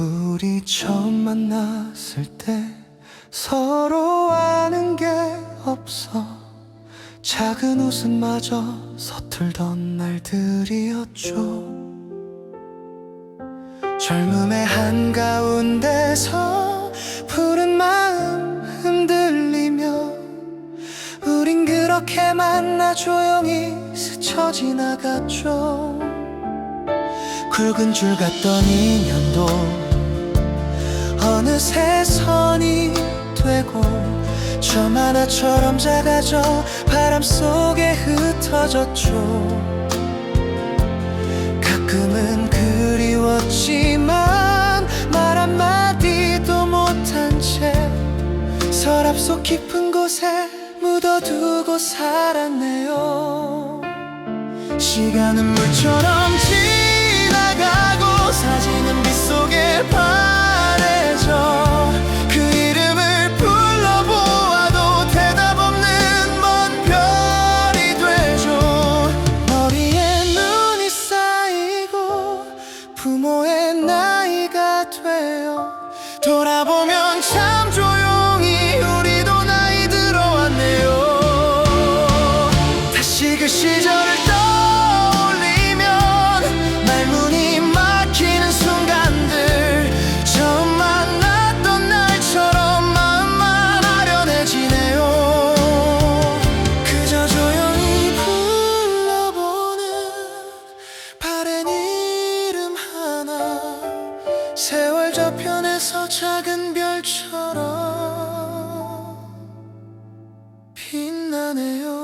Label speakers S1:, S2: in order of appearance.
S1: 우리 처음 만났을 때 서로 아는 게 없어. 작은 웃음마저 서툴던 날들이었죠. 젊음의 한가운데서 푸른 마음 흔들리며 우린 그렇게 만나 조용히 스쳐 지나갔죠. 굵은 줄 같던 인연도 어느새 선이 되고 점 하나처럼 작아져 바람 속에 흩어졌죠. 가끔은 그리웠지만 말 한마디도 못한 채 서랍 속 깊은 곳에 묻어두고 살았네요. 시간은 물처럼 지 다시 그 시절을 떠올리면 말문이 막히는 순간들 처음 만났던 날처럼 마음만 아련해지네요. 그저 조용히 불러보는 바랜 이름 하나 세월 저편에서 작은 별처럼 빛나네요